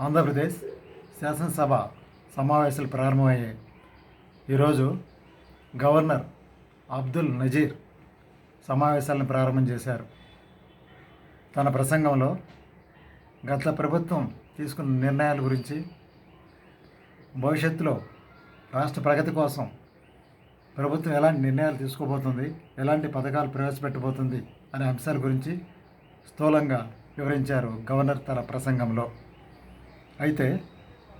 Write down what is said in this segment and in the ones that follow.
ఆంధ్రప్రదేశ్ శాసనసభ సమావేశాలు ప్రారంభమయ్యాయి. ఈరోజు గవర్నర్ అబ్దుల్ నజీర్ సమావేశాలను ప్రారంభం చేశారు. తన ప్రసంగంలో గత ప్రభుత్వం తీసుకున్న నిర్ణయాల గురించి భవిష్యత్తులో రాష్ట్ర ప్రగతి కోసం ప్రభుత్వం ఎలాంటి నిర్ణయాలు తీసుకోబోతుంది ఎలాంటి పథకాలు ప్రవేశపెట్టబోతుంది అనే అంశాల గురించి స్థూలంగా వివరించారు గవర్నర్ తన ప్రసంగంలో. అయితే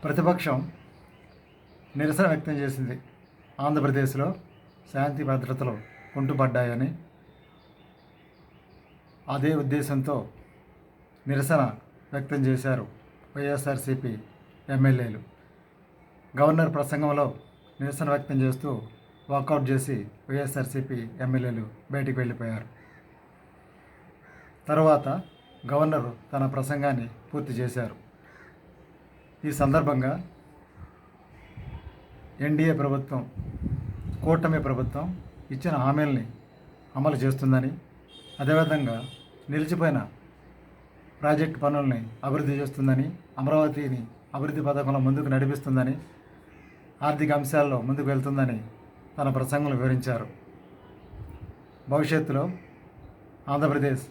ప్రతిపక్షం నిరసన వ్యక్తం చేసింది. ఆంధ్రప్రదేశ్లో శాంతి భద్రతలు కుంటుపడ్డాయని అదే ఉద్దేశంతో నిరసన వ్యక్తం చేశారు వైఎస్ఆర్సీపీ ఎమ్మెల్యేలు. గవర్నర్ ప్రసంగంలో నిరసన వ్యక్తం చేస్తూ వాకౌట్ చేసి వైఎస్ఆర్సీపీ ఎమ్మెల్యేలు బయటికి వెళ్ళిపోయారు. తర్వాత గవర్నర్ తన ప్రసంగాన్ని పూర్తి చేశారు. ఈ సందర్భంగా ఎన్డీఏ ప్రభుత్వం కూటమి ప్రభుత్వం ఇచ్చిన హామీల్ని అమలు చేస్తుందని అదేవిధంగా నిలిచిపోయిన ప్రాజెక్టు పనుల్ని అభివృద్ధి చేస్తుందని అమరావతిని అభివృద్ధి పథకంలో ముందుకు నడిపిస్తుందని ఆర్థిక అంశాల్లో ముందుకు వెళ్తుందని తన ప్రసంగంలో వివరించారు. భవిష్యత్తులో ఆంధ్రప్రదేశ్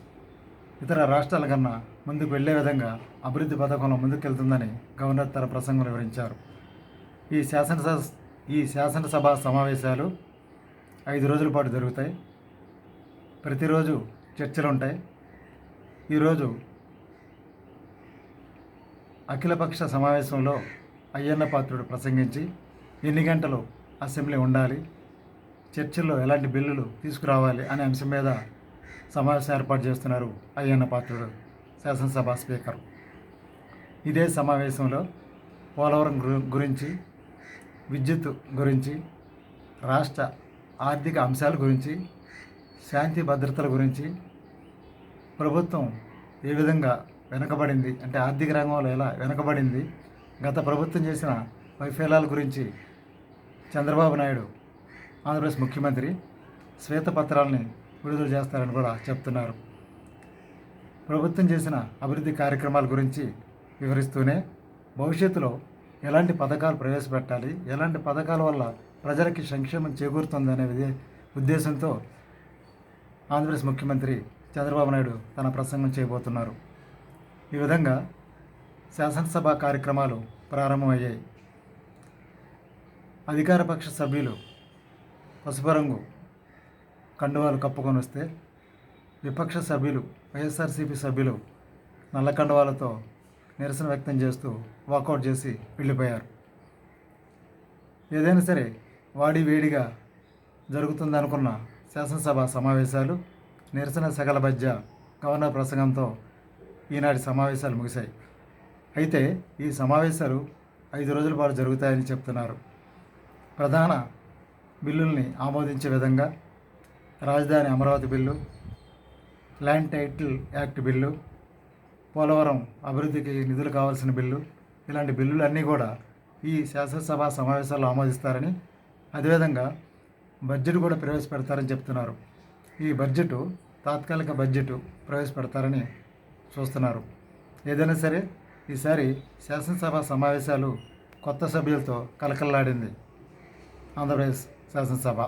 ఇతర రాష్ట్రాల కన్నా ముందుకు వెళ్ళే విధంగా అభివృద్ధి పథకంలో ముందుకెళ్తుందని గవర్నర్ తన ప్రసంగంలో వివరించారు. ఈ శాసనసభ ఈ శాసనసభ సమావేశాలు ఐదు రోజుల పాటు జరుగుతాయి. ప్రతిరోజు చర్చలు ఉంటాయి. ఈరోజు అఖిలపక్ష సమావేశంలో అయ్యన్న పాత్రుడు ప్రసంగించి ఎన్ని గంటలు అసెంబ్లీ ఉండాలి చర్చల్లో ఎలాంటి బిల్లులు తీసుకురావాలి అనే అంశం మీద సమావేశం ఏర్పాటు చేస్తున్నారు అయ్యన్న పాత్రుడు శాసనసభ స్పీకర్. ఇదే సమావేశంలో పోలవరం గురించి విద్యుత్ గురించి రాష్ట్ర ఆర్థిక అంశాల గురించి శాంతి భద్రతల గురించి ప్రభుత్వం ఏ విధంగా వెనకబడింది అంటే ఆర్థిక రంగంలో ఎలా వెనకబడింది గత ప్రభుత్వం చేసిన వైఫల్యాల గురించి చంద్రబాబు నాయుడు ఆంధ్రప్రదేశ్ ముఖ్యమంత్రి శ్వేతపత్రాలని విడుదల చేస్తారని కూడా చెప్తున్నారు. ప్రభుత్వం చేసిన అభివృద్ధి కార్యక్రమాల గురించి వివరిస్తూనే భవిష్యత్తులో ఎలాంటి పథకాలు ప్రవేశపెట్టాలి ఎలాంటి పథకాల వల్ల ప్రజలకి సంక్షేమం చేకూరుతుంది అనే ఉద్దేశంతో ఆంధ్రప్రదేశ్ ముఖ్యమంత్రి చంద్రబాబు నాయుడు తన ప్రసంగం చేయబోతున్నారు. ఈ విధంగా శాసనసభ కార్యక్రమాలు ప్రారంభమయ్యాయి. అధికారపక్ష సభ్యులు పసుపు రంగు కండువాలు కప్పుకొని వస్తే విపక్ష సభ్యులు వైఎస్ఆర్సీపీ సభ్యులు నల్ల కండువాలతో నిరసన వ్యక్తం చేస్తూ వాకౌట్ చేసి వెళ్ళిపోయారు. ఏదైనా సరే వాడి వేడిగా జరుగుతుందనుకున్న శాసనసభ సమావేశాలు నిరసన సగల మధ్య గవర్నర్ ప్రసంగంతో ఈనాటి సమావేశాలు ముగిశాయి. అయితే ఈ సమావేశాలు ఐదు రోజుల పాటు జరుగుతాయని చెప్తున్నారు. ప్రధాన బిల్లుల్ని ఆమోదించే విధంగా రాజధాని Amaravati bill land title act bill Polavaram అభివృద్ధికి నిధులు కావాల్సిన బిల్లు ఇలాంటి బిల్లులు అన్నీ కూడా ఈ శాసనసభ సమావేశాల్లో ఆమోదిస్తారని అదేవిధంగా బడ్జెట్ కూడా ప్రవేశపెడతారని చెప్తున్నారు. ఈ బడ్జెట్ తాత్కాలిక బడ్జెట్ ప్రవేశపెడతారని చూస్తున్నారు. ఏదైనా సరే ఈసారి శాసనసభ సమావేశాలు కొత్త సభ్యులతో కలకల్లాడింది. ఆంధ్రప్రదేశ్ శాసనసభ.